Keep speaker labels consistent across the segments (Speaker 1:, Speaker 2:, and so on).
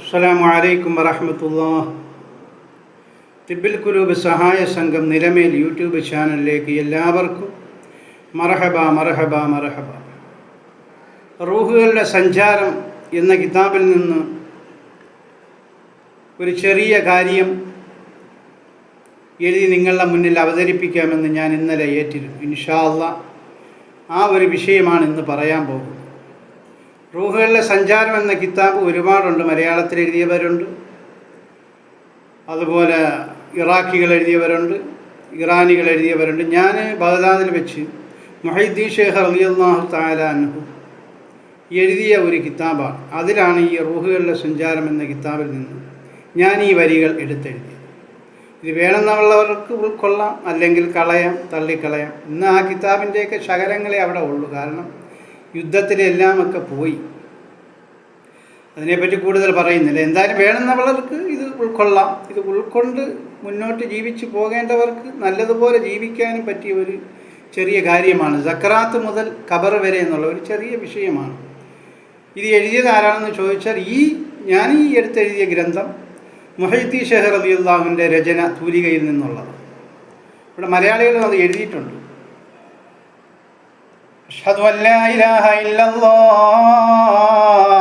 Speaker 1: അസ്സലാമു അലൈക്കും വറഹമത്തുല്ലാ തിബിൽ കുലൂബ് സഹായ സംഘം നിലമേൽ യൂട്യൂബ് ചാനലിലേക്ക് എല്ലാവർക്കും മറഹബ മറഹബ മറഹബ റൂഹുകളുടെ സഞ്ചാരം എന്ന കിതാബിൽ നിന്ന് ഒരു ചെറിയ കാര്യം എഴുതി നിങ്ങളുടെ മുന്നിൽ അവതരിപ്പിക്കാമെന്ന് ഞാൻ ഇന്നലെ ഏറ്റിരുന്നു. ഇൻഷാ അള്ളാ ആ ഒരു വിഷയമാണ് ഇന്ന് പറയാൻ പോകുന്നത്. റൂഹുകളിലെ സഞ്ചാരം എന്ന കിതാബ് ഒരുപാടുണ്ട് മലയാളത്തിൽ എഴുതിയവരുണ്ട്. അതുപോലെ ഇറാഖികൾ എഴുതിയവരുണ്ട് ഇറാനികൾ എഴുതിയവരുണ്ട്. ഞാൻ ബഗ്ദാദിൽ വെച്ച് മൊഹീദ്ദീൻ ഷേഖ് അലിയല്ലാഹു താലാൻഹു എഴുതിയ ഒരു കിതാബാണ്. അതിലാണ് ഈ റൂഹുകളിലെ സഞ്ചാരം എന്ന കിതാബിൽ നിന്ന് ഞാൻ ഈ വരികൾ എടുത്തെഴുതിയത്. ഇത് വേണമെന്നുള്ളവർക്ക് ഉൾക്കൊള്ളാം അല്ലെങ്കിൽ കളയാം തള്ളിക്കളയാം. ഇന്ന് ആ കിതാബിന്റെയൊക്കെ ശകലങ്ങളെ അവിടെ ഉള്ളൂ. കാരണം യുദ്ധത്തിലെല്ലാം ഒക്കെ പോയി. അതിനെപ്പറ്റി കൂടുതൽ പറയുന്നില്ല. എന്തായാലും വേണമെന്നുള്ളവർക്ക് ഇത് ഉൾക്കൊള്ളാം. ഇത് ഉൾക്കൊണ്ട് മുന്നോട്ട് ജീവിച്ചു പോകേണ്ടവർക്ക് നല്ലതുപോലെ ജീവിക്കാനും പറ്റിയ ഒരു ചെറിയ കാര്യമാണ്. സക്രാത്ത് മുതൽ ഖബർ വരെ എന്നുള്ള ഒരു ചെറിയ വിഷയമാണ്. ഇത് എഴുതിയത് ആരാണെന്ന് ചോദിച്ചാൽ ഈ ഞാൻ ഈ എടുത്തെഴുതിയ ഗ്രന്ഥം മുഹൈത്തി ഷെഹർ അലി അള്ളാഹുവിന്റെ രചന തൂലികയിൽ നിന്നുള്ളത് ഇവിടെ മലയാളികളും അത് എഴുതിയിട്ടുണ്ട്. أشهد أن لا إله إلا الله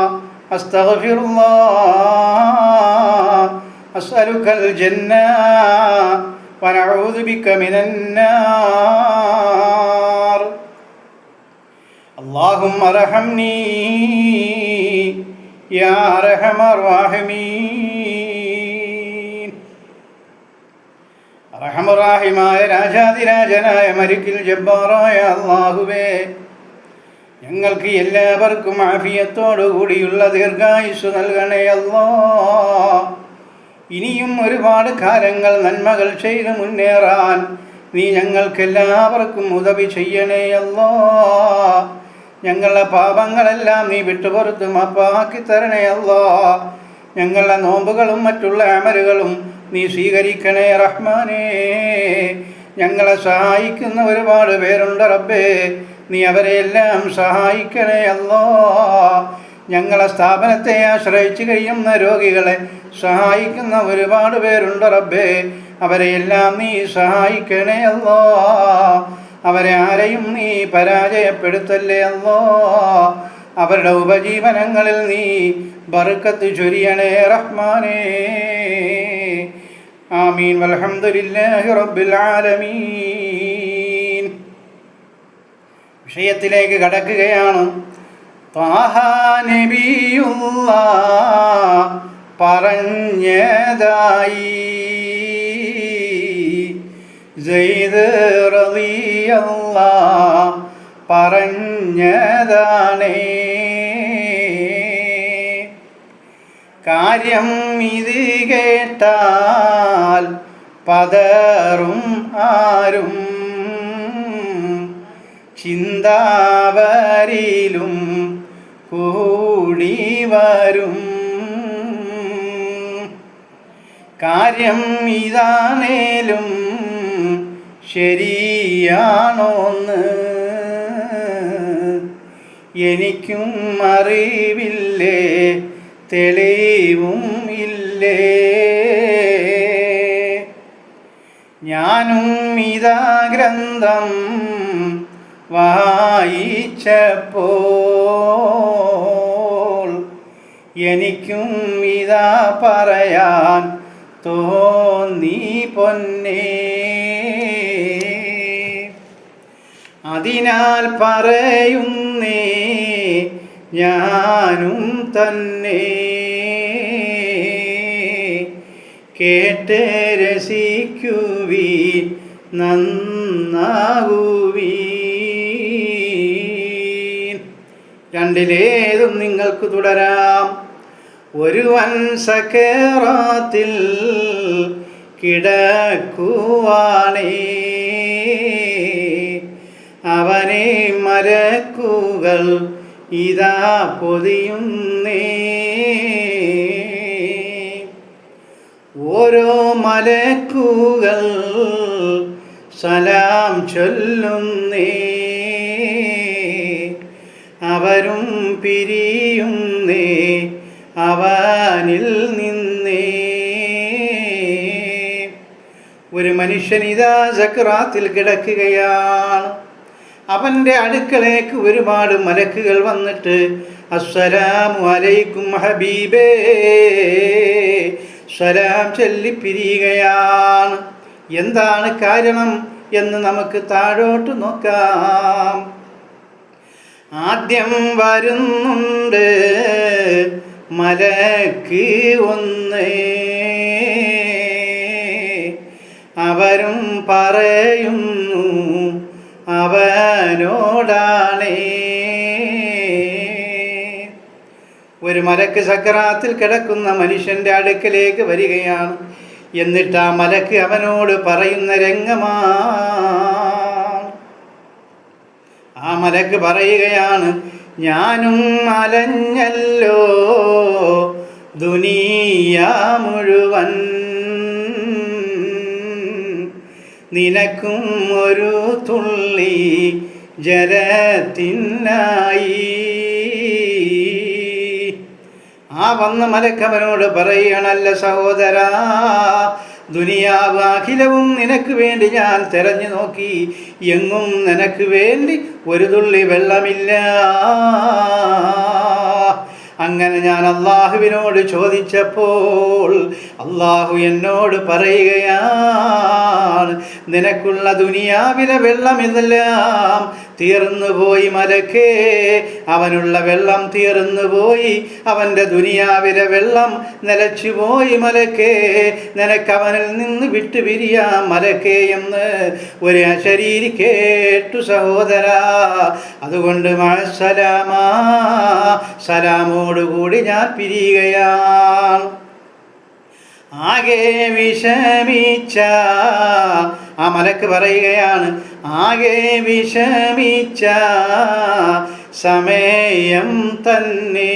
Speaker 1: أستغفر الله أسألك الجنة ونعوذ بك من النار. اللهم ارحمني يا أرحم الراحمين. റഹമുറാഹിമായ രാജാതിരാജനായ മരുക്കിൽ ജബ്ബാറായ അള്ളാഹുവേ ഞങ്ങൾക്ക് എല്ലാവർക്കും ആഫിയത്തോടു കൂടിയുള്ള ദീർഘായുസ് നൽകണേ അല്ലോ ഇനിയും ഒരുപാട് കാലങ്ങൾ നന്മകൾ ചെയ്ത് മുന്നേറാൻ നീ ഞങ്ങൾക്ക് എല്ലാവർക്കും ഉദവി ചെയ്യണേ അല്ലോ ഞങ്ങളുടെ പാപങ്ങളെല്ലാം നീ വിട്ടുപുറത്ത് മാപ്പാക്കി തരണേ അല്ലോ ഞങ്ങളുടെ നോമ്പുകളും മറ്റുള്ള അമലുകളും നീ സ്വീകരിക്കണേ റഹ്മാനേ. ഞങ്ങളെ സഹായിക്കുന്ന ഒരുപാട് പേരുണ്ട് റബ്ബേ. നീ അവരെയെല്ലാം സഹായിക്കണേ അല്ലോ. ഞങ്ങളെ സ്ഥാപനത്തെ ആശ്രയിച്ച് കഴിയുന്ന രോഗികളെ സഹായിക്കുന്ന ഒരുപാട് പേരുണ്ട് റബ്ബേ. അവരെയെല്ലാം നീ സഹായിക്കണേ അല്ലോ. അവരെ ആരെയും നീ പരാജയപ്പെടുത്തല്ലേ അല്ലോ. അവരുടെ ഉപജീവനങ്ങളിൽ നീ ബറുക്കത്ത് ചൊരിയണേ റഹ്മാനേ. ആമീൻ. വൽഹംദുലില്ലാഹി റബ്ബിൽ ആലമീൻ. വിഷയത്തിലേക്ക് കടക്കുകയാണ്. നബിയുള്ള പറഞ്ഞതായി. ജയ്ദ് റളിയല്ല പറഞ്ഞതാണേ. കാര്യം ഇത് കേട്ടാൽ പതറും ആരും ചിന്താവരിലും കൂടി വരും കാര്യം ഇതാണേലും ശരിയാണോന്ന് എനിക്കും അറിവില്ലേ? തെളിവും ഇല്ലേ? ഞാനും ഇതാ ഗ്രന്ഥം വായിച്ചപ്പോൾ എനിക്കും ഇതാ പറയാൻ തോന്നി പൊന്നേ. അതിനാൽ പറയുന്നേ ഞാനും തന്നെ കേട്ട് രസിക്കുവീ നന്നാകുവീ രണ്ടിലേതും നിങ്ങൾക്ക് തുടരാം. ഒരുവൻ സക്കേറാത്തിൽ കിടക്കുവാണേ. അവനെ മരക്കുകൾ ഇതാ പൊതിയുന്നേ. ഓരോ മലക്കുകൾ സലാം ചൊല്ലുന്നേ. അവരും പിരിയുന്നേ അവനിൽ നിന്നേ. ഒരു മനുഷ്യൻ ഇതാ ചക്രാത്തിൽ കിടക്കുകയാണ്. അവന്റെ അടുക്കളേക്ക് ഒരുപാട് മലക്കുകൾ വന്നിട്ട് അസ്സലാമു അലൈക്കും ഹബീബേ സലാം ചൊല്ലി പിരിയുകയാണ് എന്താണ് കാരണം എന്ന് നമുക്ക് താഴോട്ട് നോക്കാം. ആദ്യം വരുന്നുണ്ട് മലക്ക് ഒന്ന്. അവരും പറയുന്നു അവനോടാണേ. ഒരു മലക്ക് സക്കറാത്തിൽ കിടക്കുന്ന മനുഷ്യന്റെ അടുക്കലേക്ക് വരികയാണ്. എന്നിട്ട് ആ മലക്ക് അവനോട് പറയുന്ന രംഗമാ ആ മലക്ക് പറയുകയാണ് ഞാനും അലഞ്ഞല്ലോ. ദുനിയ മുഴുവൻ നിനക്കും ഒരു തുള്ളി ജലത്തിനായി. ആ വന്ന മലക്കവനോട് പറയണല്ല സഹോദരാ ദുനിയാവ് അഖിലവും നിനക്ക് വേണ്ടി ഞാൻ തെരഞ്ഞു നോക്കി. എങ്ങും നിനക്ക് വേണ്ടി ഒരു തുള്ളി വെള്ളമില്ല. അങ്ങനെ ഞാൻ അള്ളാഹുവിനോട് ചോദിച്ചപ്പോൾ അള്ളാഹു എന്നോട് പറയുകയാണ് നിനക്കുള്ള ദുനിയാവിലെ വെള്ളം ഇതെല്ലാം തീർന്നു പോയി മലക്കേ. അവനുള്ള വെള്ളം തീർന്നു പോയി. അവന്റെ ദുനിയാവിലെ വെള്ളം നിലച്ചു പോയി മലക്കേ. നിനക്കവനിൽ നിന്ന് വിട്ടുപിരിയാം മലക്കേ എന്ന് ഒരു അശരീരി കേട്ടു സഹോദര. അതുകൊണ്ട് മഴസലാമാ സലാമോടുകൂടി ഞാൻ പിരിയുകയാണ്. ആകെ വിഷമിച്ച ആ മലക്ക് പറയുകയാണ് ആകെ വിഷമിച്ച സമയം തന്നെ.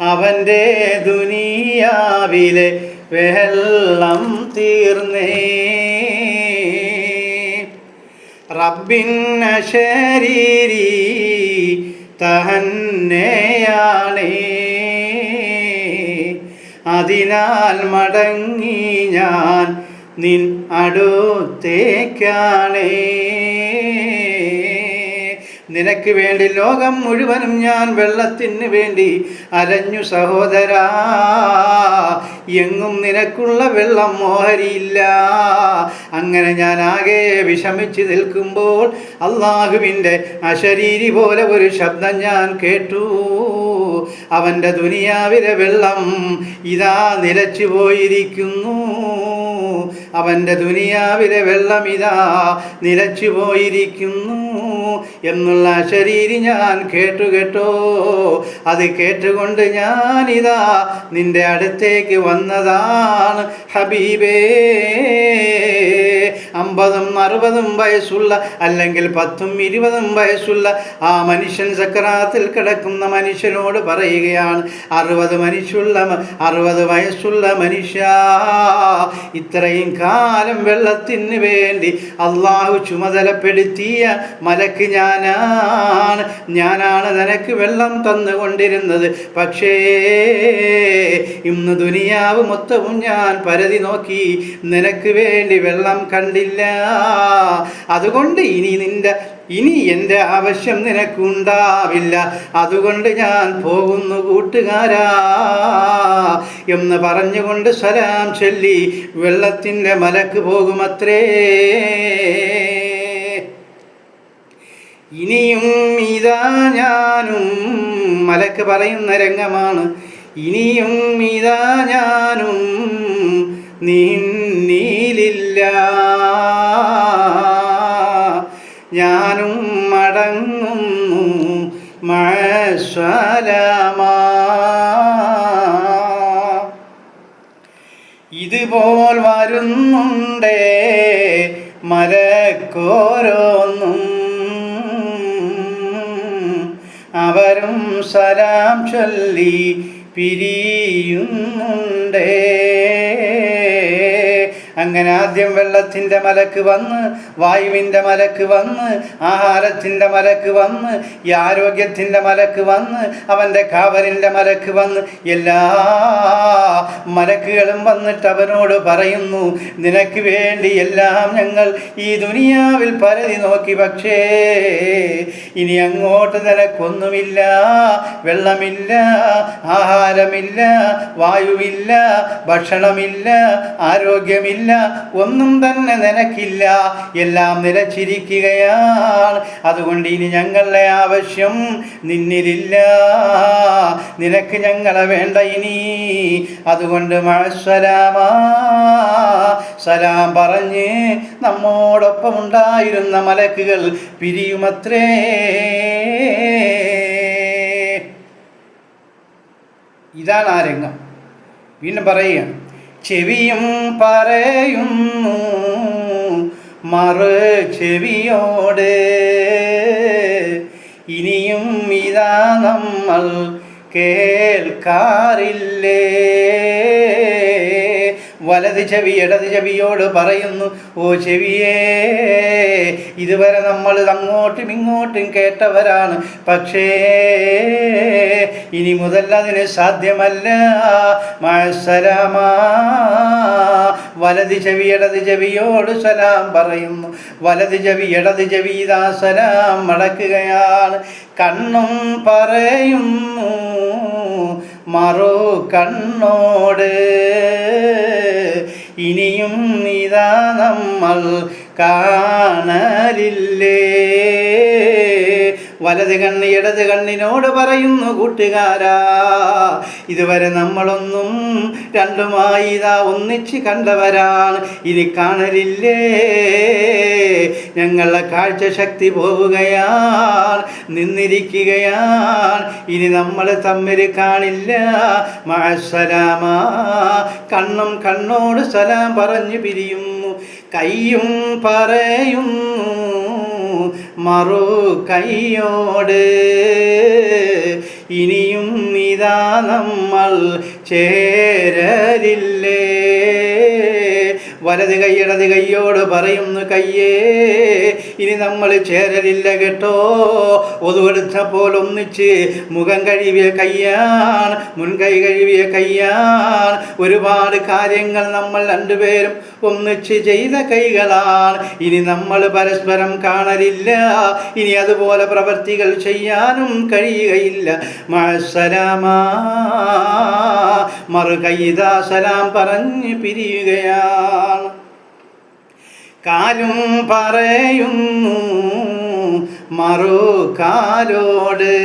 Speaker 1: അവന്റെ ദുനിയാവിലെ വെള്ളം തീർന്നേ. റബ്ബിന്ന ശരീരി തന്നെയാണേ അതിനാൽ മടങ്ങി ഞാൻ നിൻ അടുത്തേക്കാണേ. നിനക്ക് വേണ്ടി ലോകം മുഴുവനും ഞാൻ വെള്ളത്തിന് വേണ്ടി അലഞ്ഞു സഹോദരാ. എങ്ങും നിനക്കുള്ള വെള്ളം മോഹരിയില്ല. അങ്ങനെ ഞാൻ ആകെ വിഷമിച്ച് നിൽക്കുമ്പോൾ അള്ളാഹുവിന്റെ അശരീരി പോലെ ഒരു ശബ്ദം ഞാൻ കേട്ടു. അവന്റെ ദുനിയാവിലെ വെള്ളം ഇതാ നിലച്ചു പോയിരിക്കുന്നു. അവന്റെ ദുനിയാവിലെ വെള്ളം ഇതാ നിലച്ചു പോയിരിക്കുന്നു എന്നുള്ള ശരീരി ഞാൻ കേട്ടു കേട്ടോ. അത് കേട്ടുകൊണ്ട് ഞാനിതാ നിന്റെ അടുത്തേക്ക് വന്നതാണ് ഹബീബേ. അമ്പതും അറുപതും വയസ്സുള്ള അല്ലെങ്കിൽ പത്തും ഇരുപതും വയസ്സുള്ള ആ മനുഷ്യൻ സക്രാത്തിൽ കിടക്കുന്ന മനുഷ്യനോട് പറയുകയാണ് അറുപത് മനുഷ്യുള്ള അറുപത് വയസ്സുള്ള മനുഷ്യ ഇത്രയും കാലം വെള്ളത്തിന് വേണ്ടി അള്ളാഹു ചുമതലപ്പെടുത്തിയ മലക്ക് ഞാനാണ്. ഞാനാണ് നിനക്ക് വെള്ളം തന്നുകൊണ്ടിരുന്നത്. പക്ഷേ ഇന്ന് ദുനിയാവ് മൊത്തവും ഞാൻ പരതി നോക്കി. നിനക്ക് വേണ്ടി വെള്ളം കണ്ടില്ല. അതുകൊണ്ട് ഇനി നിന്റെ ഇനി എന്റെ ആവശ്യം നിനക്കുണ്ടാവില്ല. അതുകൊണ്ട് ഞാൻ പോകുന്നു കൂട്ടുകാരാ. എന്ന് പറഞ്ഞുകൊണ്ട് സലാം ചൊല്ലി വെള്ളത്തിന്റെ മലക്ക് പോകുമത്രേ. ഇനിയും ഇതാ ഞാനും മലക്ക് പറയുന്ന രംഗമാണ്. ഇനിയും ഇതാ ഞാനും നിന്നിലില്ല ഇതുപോൽ വരുന്നുണ്ടേ മരക്കോരോന്നും അവരും സലാം ചൊല്ലി പിരിയുന്നുണ്ടേ. അങ്ങനെ ആദ്യം വെള്ളത്തിന്റെ മലക്ക് വന്ന് വായുവിന്റെ മലക്ക് വന്ന് ആഹാരത്തിന്റെ മലക്ക് വന്ന് ഈ ആരോഗ്യത്തിന്റെ മലക്ക് വന്ന് അവന്റെ കാവലിന്റെ മലക്ക് വന്ന് എല്ലാ മലക്കുകളും വന്നിട്ട് അവനോട് പറയുന്നു നിനക്ക് വേണ്ടി എല്ലാം ഞങ്ങൾ ഈ ദുനിയാവിൽ പരതി നോക്കി പക്ഷേ ഇനി അങ്ങോട്ട് നിനക്കൊന്നുമില്ല വെള്ളമില്ല ആഹാരമില്ല വായുവില്ല ഭക്ഷണമില്ല ആരോഗ്യമില്ല ഒന്നും തന്നെ നിനക്കില്ല. എല്ലാം നിലച്ചിരിക്കുകയാണ്. അതുകൊണ്ട് ഇനി ഞങ്ങളുടെ ആവശ്യം നിന്നിലില്ല. നിനക്ക് ഞങ്ങളെ വേണ്ട ഇനി. അതുകൊണ്ട് മഴസ്വലാമാ സലാം പറഞ്ഞ് നമ്മോടൊപ്പം ഉണ്ടായിരുന്ന മലക്കുകൾ പിരിയുമത്രേ. ഇതാണ് ആ രംഗം. വീണ്ടും പറയുക ചെവിയും പറയുന്നു മറു ചെവിയോട്. ഇനിയും ഇതാ നമ്മൾ കേൾക്കാറില്ലേ? വലത് ചെവി ഇടത് ചെവിയോട് പറയുന്നു ഓ ചെവിയേ ഇതുവരെ നമ്മൾ അങ്ങോട്ടും ഇങ്ങോട്ടും കേട്ടവരാണ്. പക്ഷേ ഇനി മുതൽ അതിന് സാധ്യമല്ല. മഴസലാമ വലത് ചെവി ഇടത് ചെവിയോട് സലാം പറയുന്നു. വലത് ചെവി ഇടത് ചെവി ഇതാ സലാം മടക്കുകയാണ്. കണ്ണും പറയുന്നു മറു കണ്ണോട് ഇനിയും ഇതാ നമ്മൾ കാണലില്ലേ വലത് കണ്ണ് ഇടത് കണ്ണിനോട് പറയുന്നു കൂട്ടുകാരാ. ഇതുവരെ നമ്മളൊന്നും രണ്ടുമായി ഇതാ ഒന്നിച്ച് കണ്ടവരാണ്. ഇനി കാണലില്ലേ? ഞങ്ങളുടെ കാഴ്ച ശക്തി പോവുകയാണ് നിന്നിരിക്കുകയാണ്. ഇനി നമ്മൾ തമ്മിൽ കാണില്ല. മാസലാമ കണ്ണും കണ്ണോട് സലാം പറഞ്ഞു പിരിയുന്നു. കയ്യും പറയുന്നു. മറു കൈയോട്. ഇനിയും ഇതാ നമ്മൾ ചേരലില്ലേ? വലത് കൈ ഇടത് കൈയോട് പറയുന്നു കയ്യേ ഇനി നമ്മൾ ചേരലില്ല കേട്ടോ. ഒതുവെടുത്തപ്പോൾ ഒന്നിച്ച് മുഖം കഴുകിയ കയ്യാൻ മുൻകൈ കഴുകിയ കയ്യാൻ ഒരുപാട് കാര്യങ്ങൾ നമ്മൾ രണ്ടുപേരും ഒന്നിച്ച് ചെയ്ത കൈകളാണ്. ഇനി നമ്മൾ പരസ്പരം കാണലില്ല. ഇനി അതുപോലെ പ്രവർത്തികൾ ചെയ്യാനും കഴിയുകയില്ല. മഴസലാമാ മറു കൈതാ സലാം പറഞ്ഞ് പിരിയുകയാണ് കാലും പറയുന്നു മറു കാലോട്.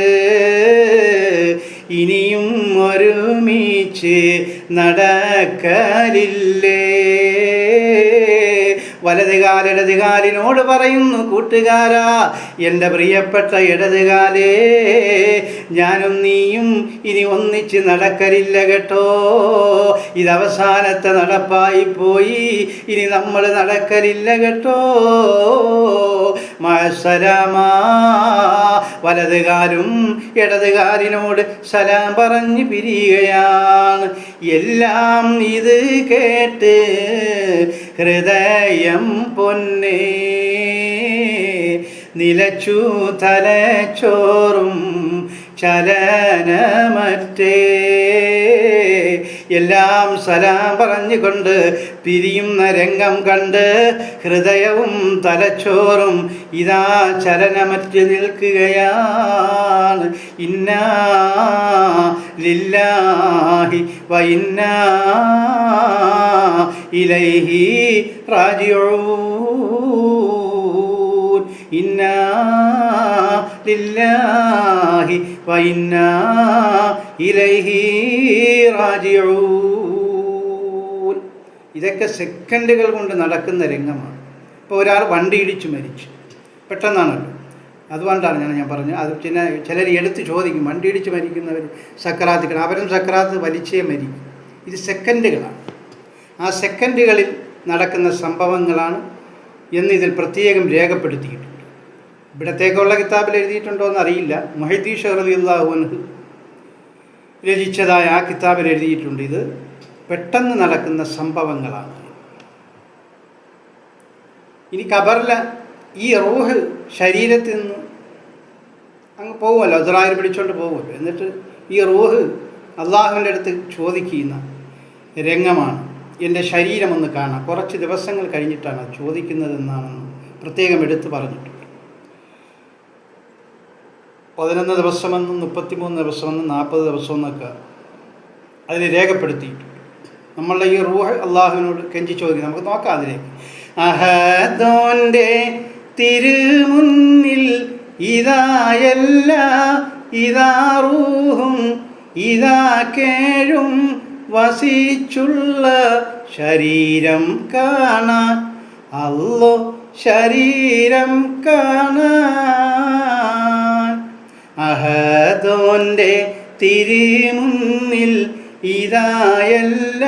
Speaker 1: ഇനിയും ഒരുമിച്ച് നടക്കലില്ലേ? വലതുകാൽ ഇടതുകാലിനോട് പറയുന്നു കൂട്ടുകാരാ എന്റെ പ്രിയപ്പെട്ട ഇടതുകാലേ ഞാനും നീയും ഇനി ഒന്നിച്ച് നടക്കലില്ല കേട്ടോ. ഇതവസാനത്തെ നടപ്പായി പോയി ഇനി നമ്മൾ നടക്കലില്ല കേട്ടോ. മഴസലാമാ വലതുകാലും ഇടതുകാലിനോട് സലാം പറഞ്ഞ് പിരിയുകയാണ്. എല്ലാം ഇത് കേട്ട് ഹൃദയം പൊന്നി നിലച്ചു തലച്ചോറും ചലനമറ്റേ. എല്ലാം സലാം പറഞ്ഞുകൊണ്ട് പിരിയുന്ന രംഗം കണ്ട് ഹൃദയവും തലച്ചോറും ഇതാ ചലനമറ്റ് നിൽക്കുകയാണ്. ഇന്നാ ലില്ലാഹി വ ഇന്നാ ഇലൈഹി റാജിഊൻ. ലില്ലാഹി ഇലൈഹി ഇതൊക്കെ സെക്കൻഡുകൾ കൊണ്ട് നടക്കുന്ന രംഗമാണ്. ഇപ്പോൾ ഒരാൾ വണ്ടി ഇടിച്ച് മരിച്ചു. പെട്ടെന്നാണല്ലോ. അതുകൊണ്ടാണ് ഞാൻ ഞാൻ പറഞ്ഞത്. അത് പിന്നെ ചിലർ എടുത്ത് ചോദിക്കും വണ്ടി ഇടിച്ച് മരിക്കുന്നവർ സക്രാത്തുകൾ അവരും സക്രാത്ത് വലിച്ചേ മരിക്കും. ഇത് സെക്കൻഡുകളാണ്. ആ സെക്കൻഡുകളിൽ നടക്കുന്ന സംഭവങ്ങളാണ് എന്ന് ഇതിൽ പ്രത്യേകം രേഖപ്പെടുത്തിയിട്ടുണ്ട്. ഇവിടത്തേക്കുള്ള കിതാബിൽ എഴുതിയിട്ടുണ്ടോ എന്ന് അറിയില്ല മൊഹീദി ഷഹ്റദിയുള്ളാഹുനഹ് രചിച്ചതായ ആ കിതാബിൽ എഴുതിയിട്ടുണ്ട്. ഇത് പെട്ടെന്ന് നടക്കുന്ന സംഭവങ്ങളാണ്. ഇനി കബറില ഈ റൂഹ് ശരീരത്തിൽ നിന്ന് അങ്ങ് പോകുമല്ലോ അസറായിൽ പിടിച്ചോണ്ട് പോകുമല്ലോ എന്നിട്ട് ഈ റൂഹ് അള്ളാഹുവിന്റെ അടുത്ത് ചോദിക്കുന്ന രംഗമാണ്. എന്റെ ശരീരം ഒന്ന് കാണാം. കുറച്ച് ദിവസങ്ങൾ കഴിഞ്ഞിട്ടാണ് അത് ചോദിക്കുന്നതെന്നാണെന്ന് പ്രത്യേകം എടുത്തു പറഞ്ഞിട്ടുണ്ട്. പതിനൊന്ന് ദിവസമെന്നും മുപ്പത്തിമൂന്ന് ദിവസമെന്നും നാൽപ്പത് ദിവസമെന്നൊക്കെ അതിൽ രേഖപ്പെടുത്തി. നമ്മളുടെ ഈ റൂഹ് അള്ളാഹുവിനോട് കെഞ്ചി ചോദിക്കും നമുക്ക് നോക്കാം അതിലേക്ക്. അഹദോന്റെ തിരുമുന്നിൽ ഇതായല്ല ഇതാ റൂഹും ഇതാ കേഴും വസിച്ചുള്ള ശരീരം കാണാൻ അല്ലോ ശരീരം കാണാൻ അഹദോന്റെ തിരുമുന്നിൽ ഇതായല്ല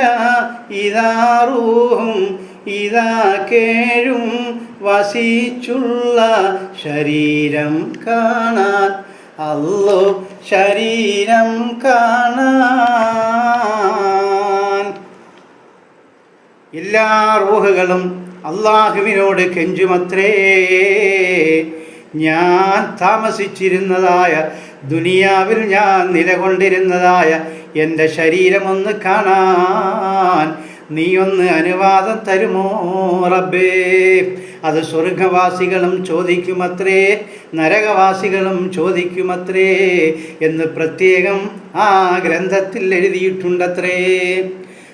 Speaker 1: ഇതാറൂഹും ഇതാ കേഴും വസിച്ചുള്ള ശരീരം കാണാൻ അല്ലോ ശരീരം കാണാൻ. എല്ലാ റൂഹുകളും അള്ളാഹുവിനോട് കെഞ്ചുമത്രേ. ഞാൻ താമസിച്ചിരുന്നതായ ദുനിയാവിൽ ഞാൻ നിലകൊണ്ടിരുന്നതായ എന്റെ ശരീരമൊന്ന് കാണാൻ നീ ഒന്ന് അനുവാദം തരുമോ റബ്ബേ? അത് സ്വർഗവാസികളും ചോദിക്കുമത്രേ നരകവാസികളും ചോദിക്കുമത്രേ എന്ന് പ്രത്യേകം ആ ഗ്രന്ഥത്തിൽ എഴുതിയിട്ടുണ്ടത്രേ.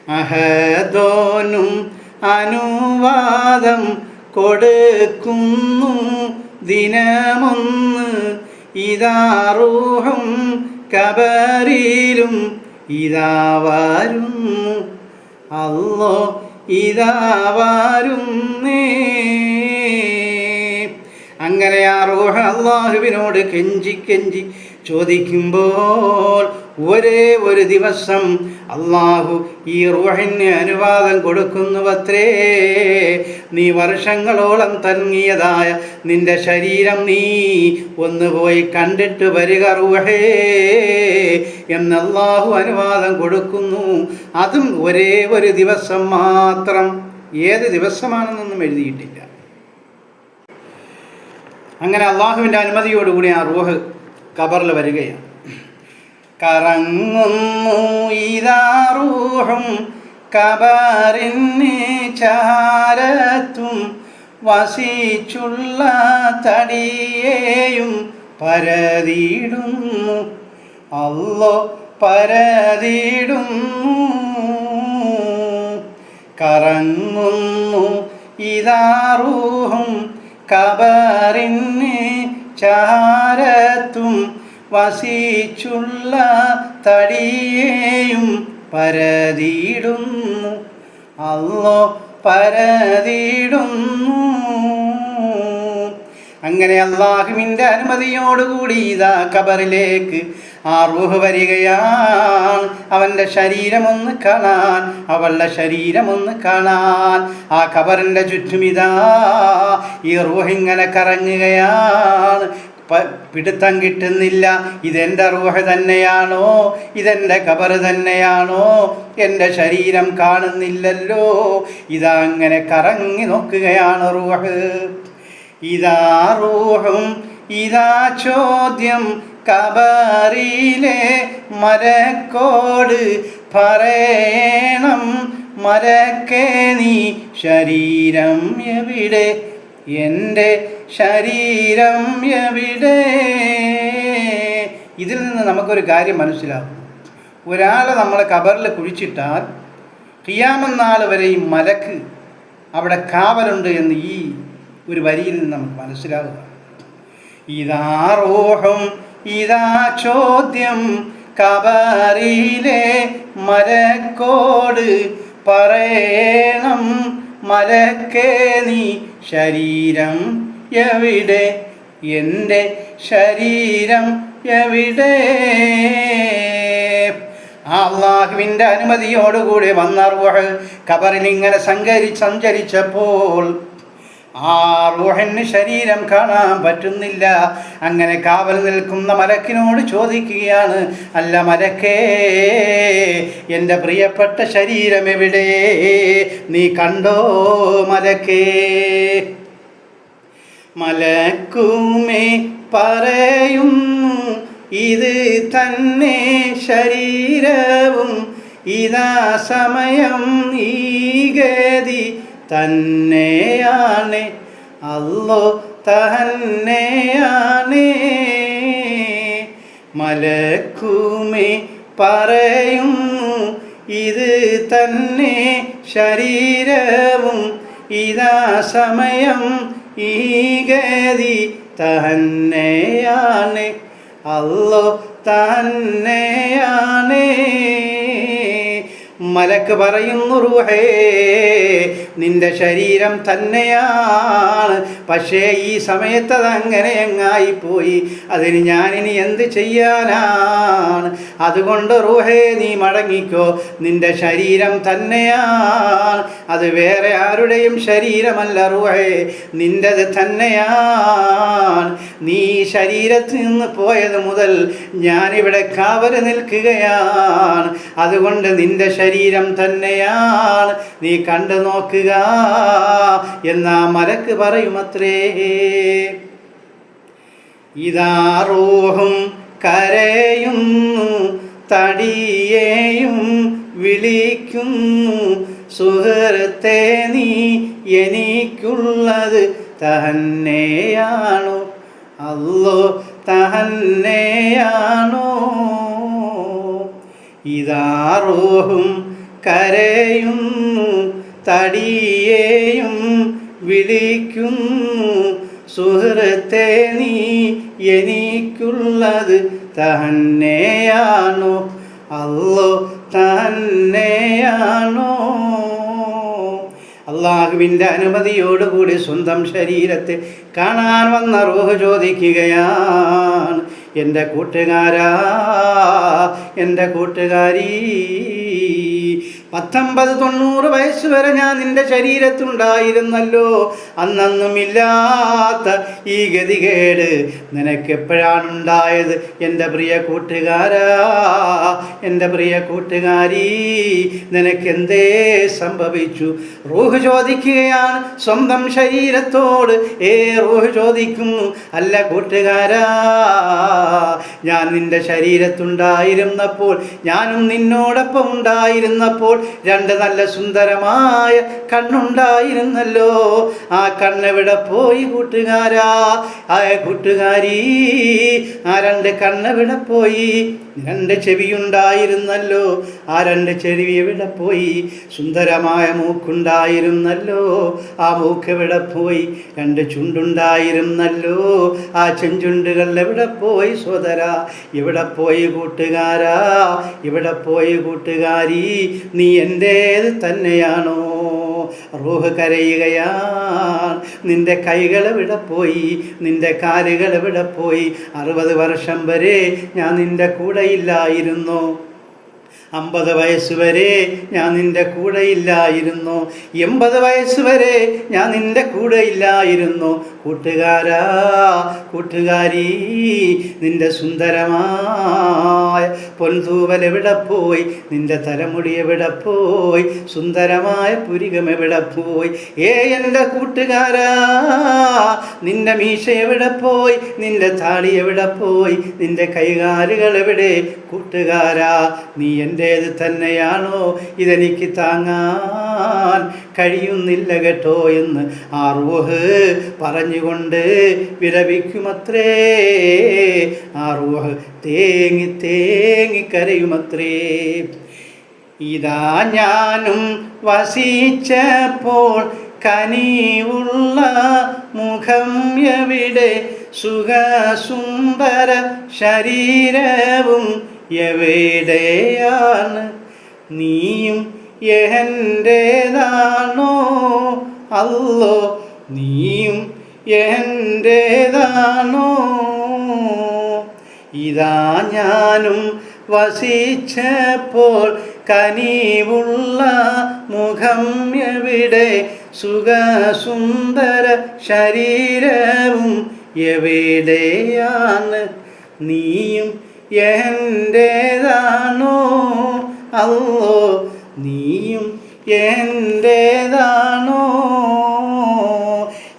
Speaker 1: അഹദോനും അനുവാദം കൊടുക്കുന്നു. ദിനമൊന്ന് ഇതാറൂഹം കബറിലും ഇതാ വരുന്നു. അല്ലോ ഇതാ വരുന്നേ. അങ്ങനെ ആ റൂഹ അള്ളാഹുവിനോട് കെഞ്ചി കെഞ്ചി ചോദിക്കുമ്പോൾ ഒരേ ഒരു ദിവസം അള്ളാഹു ഈ റൂഹിന് അനുവാദം കൊടുക്കുന്നുവത്രേ. നീ വർഷങ്ങളോളം തങ്ങിയതായ നിന്റെ ശരീരം നീ ഒന്ന് പോയി കണ്ടിട്ട് വരിക റൂഹേ എന്ന് അള്ളാഹു അനുവാദം കൊടുക്കുന്നു. അതും ഒരേ ഒരു ദിവസം മാത്രം. ഏത് ദിവസമാണെന്നൊന്നും എഴുതിയിട്ടില്ല. അങ്ങനെ അള്ളാഹുവിന്റെ അനുമതിയോടുകൂടി ആ റൂഹ് കബറിൽ വരികയാണ്. കറങ്ങുന്നു ഇതാ റൂഹും കബറിന് ചാരത്തും വസിച്ചുള്ള തടിയേയും പരതിയിടുന്നു. അല്ലോ പരതിയിടുന്നു. കറങ്ങുന്നു ഇതാറൂഹും കബറിന് ചാരത്തും വസിച്ചുള്ള തടിയേയും പരതിയിടുന്നു. അല്ലോ പരതിയിടുന്നു. അങ്ങനെ അള്ളാഹുവിന്റെ അനുമതിയോടുകൂടി ഇതാ കബറിലേക്ക് ആ റൂഹ് അവന്റെ ശരീരമൊന്ന് കാണാൻ അവളുടെ ശരീരമൊന്ന് കാണാൻ. ആ കബറിന്റെ ചുറ്റുമിതാ ഈ റൂഹ് ഇങ്ങനെ കറങ്ങുകയാണ്. പിടുത്തം കിട്ടുന്നില്ല. ഇതെന്റെ റൂഹ തന്നെയാണോ? ഇതെന്റെ കബർ തന്നെയാണോ? എന്റെ ശരീരം കാണുന്നില്ലല്ലോ. ഇതാ അങ്ങനെ കറങ്ങി നോക്കുകയാണ് റൂഹ്. ഇതാ റൂഹും ഇതാ ചോദ്യം കബറിലെ മരക്കോട് പറയണം മരക്കേ നീ ശരീരം എവിടെ? എന്റെ ശരീരം എവിടെ? ഇതിൽ നിന്ന് നമുക്കൊരു കാര്യം മനസ്സിലാവും. ഒരാളെ നമ്മൾ കബറിൽ കുഴിച്ചിട്ടാൽ കിയാമന്നാൾ വരെ ഈ മലക്ക് അവിടെ കാവലുണ്ട് എന്ന് ഈ ഒരു വരിയിൽ നിന്ന് നമുക്ക് മനസ്സിലാവുക. ഇതാ റോഹം ഇതാ ചോദ്യം. കബറിയിലെ മരക്കോട് പറയണം. മലക്കേ നീ ശരീരം എവിടെ? എന്റെ ശരീരം എവിടെ? അള്ളാഹുവിന്റെ അനുമതിയോടുകൂടി വന്ന കബറിൽ ഇങ്ങനെ സഞ്ചരി സഞ്ചരിച്ചപ്പോൾ ആ റൂഹിന് ശരീരം കാണാൻ പറ്റുന്നില്ല. അങ്ങനെ കാവൽ നിൽക്കുന്ന മലക്കിനോട് ചോദിക്കുകയാണ് അല്ല മലക്കേ എന്റെ പ്രിയപ്പെട്ട ശരീരം എവിടെ? നീ കണ്ടോ മലക്കേ? മലക്കുമേ പറയുന്നു ഇത് തന്നെ ശരീരവും ഇതാ സമയം ഈ ഗതി തന്നെയാണ്. അല്ലോ തന്നെയാണ്. മലക്കുമേ പറയുന്നു ഇത് തന്നെ ശരീരവും ഇതാ സമയം ഈ ഗതി തന്നെയാണ്. അല്ലോ തന്നെയാണ്. മലക്ക് പറയുന്നു റൂഹേ നിന്റെ ശരീരം തന്നെയാണ്. പക്ഷേ ഈ സമയത്ത് അതങ്ങനെ എങ്ങായിപ്പോയി അതിന് ഞാനിനി എന്ത് ചെയ്യാനാണ്? അതുകൊണ്ട് റൂഹേ നീ മടങ്ങിക്കോ. നിന്റെ ശരീരം തന്നെയാണ്. അത് വേറെ ആരുടെയും ശരീരമല്ല റൂഹേ. നിന്റെത് തന്നെയാണ്. നീ ശരീരത്തിൽ നിന്ന് പോയത് മുതൽ ഞാനിവിടെ കാവൽ നിൽക്കുകയാണ്. അതുകൊണ്ട് നിന്റെ ശരീരം തന്നെയാണ്. നീ കണ്ടു നോക്കുക എന്ന മലക്ക് പറയുമത്രേ. ഇതാറോഹും കരയുന്നു തടിയേയും വിളിക്കുന്നു. സുഹൃത്തെ നീ എനിക്കുള്ളത് തന്നെയാണോ? അല്ലോ തന്നെയാണോ? ഇതാറോഹും കരയുന്നു തടിയേയും വിളിക്കുന്നു. സുഹൃത്തെ നീ എനിക്കുള്ളത് തന്നെയാണോ? അല്ലോ തന്നെയാണോ? അള്ളാഹുവിന്റെ അനുമതിയോടുകൂടി സ്വന്തം ശരീരത്തെ കാണാൻ വന്ന റൂഹ് ചോദിക്കുകയാണ് എന്റെ കൂട്ടുകാരാ എന്റെ കൂട്ടുകാരി പത്തൊമ്പത് തൊണ്ണൂറ് വയസ്സ് വരെ ഞാൻ നിന്റെ ശരീരത്തുണ്ടായിരുന്നല്ലോ. അന്നൊന്നുമില്ലാത്ത ഈ ഗതികേട് നിനക്ക് എപ്പോഴാണ് ഉണ്ടായത്? എന്റെ പ്രിയ കൂട്ടുകാരാ എന്റെ പ്രിയ കൂട്ടുകാരി നിനക്കെന്തേ സംഭവിച്ചു? റൂഹ് ചോദിക്കുകയാണ് സ്വന്തം ശരീരത്തോട് ഏ റൂഹ് ചോദിക്കുന്നു? അല്ല കൂട്ടുകാരാ ഞാൻ നിന്റെ ശരീരത്തുണ്ടായിരുന്നപ്പോൾ ഞാനും നിന്നോടൊപ്പം ഉണ്ടായിരുന്നപ്പോൾ രണ്ട് നല്ല സുന്ദരമായ കണ്ണുണ്ടായിരുന്നല്ലോ. ആ കണ്ണെവിടെ പോയി കൂട്ടുകാരാ. ആ കൂട്ടുകാരി ആ രണ്ട് കണ്ണെവിടെ പോയി രണ്ട് ചെവിയുണ്ടായിരുന്നല്ലോ. ആ രണ്ട് ചെവി എവിടെ പോയി? സുന്ദരമായ മൂക്കുണ്ടായിരുന്നല്ലോ. ആ മൂക്ക് എവിടെ പോയി? രണ്ട് ചുണ്ടുണ്ടായിരുന്നല്ലോ. ആ ചെഞ്ചുണ്ടുകൾ എവിടെ പോയി സോദര? ഇവിടെ പോയി കൂട്ടുകാരാ? ഇവിടെ പോയി കൂട്ടുകാരി? നീ എന്റേത് തന്നെയാണോ? റൂഹ് കരയുകയാണ് നിന്റെ കൈകൾ എവിടെ പോയി? നിന്റെ കാലുകൾ എവിടെ പോയി? അറുപത് വർഷം വരെ ഞാൻ നിന്റെ കൂടെ ഇല്ലായിരുന്നു അമ്പത് വയസ്സ് വരെ ഞാൻ നിന്റെ കൂടെ ഇല്ലായിരുന്നു. എൺപത് വയസ്സ് വരെ ഞാൻ നിന്റെ കൂടെ ഇല്ലായിരുന്നു. കൂട്ടുകാരാ കൂട്ടുകാരി നിന്റെ സുന്ദരമായ പൊൻതൂവൽ എവിടെ പോയി? നിന്റെ തലമുടി എവിടെ പോയി? സുന്ദരമായ പുരികം എവിടെ പോയി? ഏ എന്റെ കൂട്ടുകാരാ നിന്റെ മീശ എവിടെ പോയി? നിന്റെ താടി എവിടെ പോയി? നിന്റെ കൈകാലുകൾ എവിടെ? കൂട്ടുകാരാ നീ എന്റേത് തന്നെയാണോ ഇതെനിക്ക് താങ്ങാൻ കഴിയുന്നില്ല കേട്ടോ എന്ന് ആർവോഹ് പറഞ്ഞുകൊണ്ട് വിലപിക്കുമത്രേ ആർവോഹ് തേങ്ങി തേങ്ങി കരയുമത്രേ. ഇതാ ഞാനും വസിച്ചപ്പോൾ കനിയുള്ള മുഖം എവിടെ? സുഖസുന്ദര ശരീരവും എവിടെയാണ് നീയും എന്റേതാണോ? അല്ലോ നീയും എന്റേതാണോ? ഇതാ ഞാനും വസിച്ചപ്പോൾ കനിവുള്ള മുഖം എവിടെ? സുഖസുന്ദര ശരീരവും എവിടെയാണ്? നീയും എന്റേതാണോ അല്ലോ നീയും എന്റേതാണോ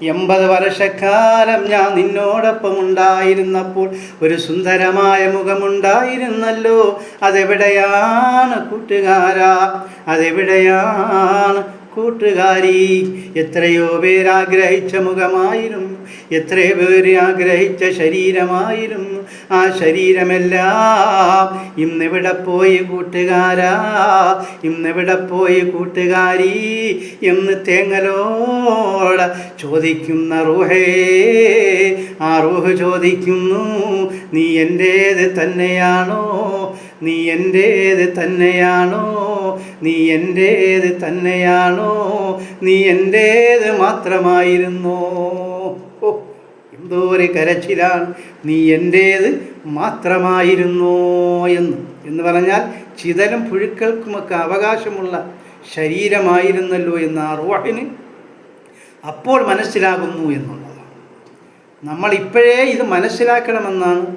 Speaker 1: എൺപത് വർഷക്കാലം ഞാൻ നിന്നോടൊപ്പം ഉണ്ടായിരുന്നപ്പോൾ ഒരു സുന്ദരമായ മുഖമുണ്ടായിരുന്നല്ലോ. അതെവിടെയാണ് കൂട്ടുകാരാ? അതെവിടെയാണ് കൂട്ടുകാരി. എത്രയോ പേരാഗ്രഹിച്ച മുഖമായിരും മുഖമായിരുന്നു എത്രയോ പേര് ആഗ്രഹിച്ച ശരീരമായിരുന്നു ആ ശരീരമെല്ലാം ഇന്നിവിടെ പോയി കൂട്ടുകാരാ ഇന്നിവിടെ പോയി കൂട്ടുകാരി എന്ന് തേങ്ങലോട ചോദിക്കുന്ന റൂഹേ. ആ റൂഹ് ചോദിക്കുന്നു നീ എന്റേത് തന്നെയാണോ? നീ എന്റേത് തന്നെയാണോ? നീ എന്റേത് തന്നെയാണോ? നീ എന്റേത് മാത്രമായിരുന്നോ? എന്തോ ഒരു കരച്ചിലാണ്. നീ എന്റേത് മാത്രമായിരുന്നോ എന്ന്. എന്ന് പറഞ്ഞാൽ ചിതലും പുഴുക്കൾക്കുമൊക്കെ അവകാശമുള്ള ശരീരമായിരുന്നല്ലോ എന്ന ആ റോഹിന് അപ്പോൾ മനസ്സിലാകുന്നു എന്നുള്ളതാണ്. നമ്മൾ ഇപ്പോഴേ ഇത് മനസ്സിലാക്കണമെന്നാണ്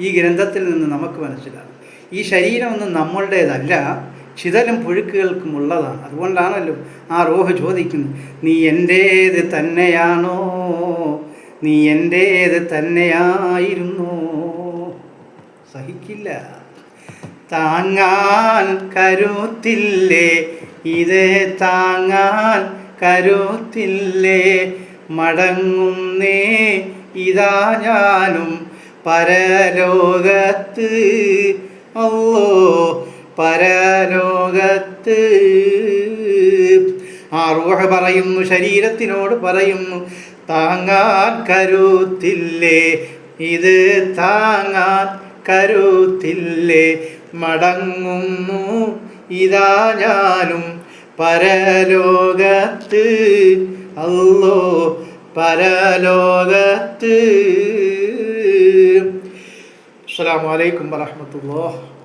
Speaker 1: ഈ ഗ്രന്ഥത്തിൽ നിന്ന് നമുക്ക് മനസ്സിലാകുന്നത്. ഈ ശരീരമൊന്നും നമ്മളുടേതല്ല. ചിതലും പുഴുക്കുകൾക്കും ഉള്ളതാണ്. അതുകൊണ്ടാണല്ലോ ആ റോഹ് ചോദിക്കുന്നത് നീ എന്റേത് തന്നെയാണോ? നീ എന്റേത് തന്നെയായിരുന്നു? സഹിക്കില്ല. താങ്ങാൻ കരുത്തില്ലേ? ഇത് താങ്ങാൻ കരുത്തില്ലേ? മടങ്ങുന്നേ ഇതാ ഞാനും പരലോകത്ത്. അല്ലോ പരലോകത്ത്. ആ റൂഹ പറയുന്നു ശരീരത്തിനോട് പറയുന്നു താങ്ങാൻ കരുത്തില്ലേ? ഇത് താങ്ങാൻ കരുത്തില്ലേ? മടങ്ങുന്നു ഇതാ ഞാനും പരലോകത്ത്. അല്ലോ പരലോകത്ത്. അസ്സാം വലൈക്കും വാഹമത്തല്ലാ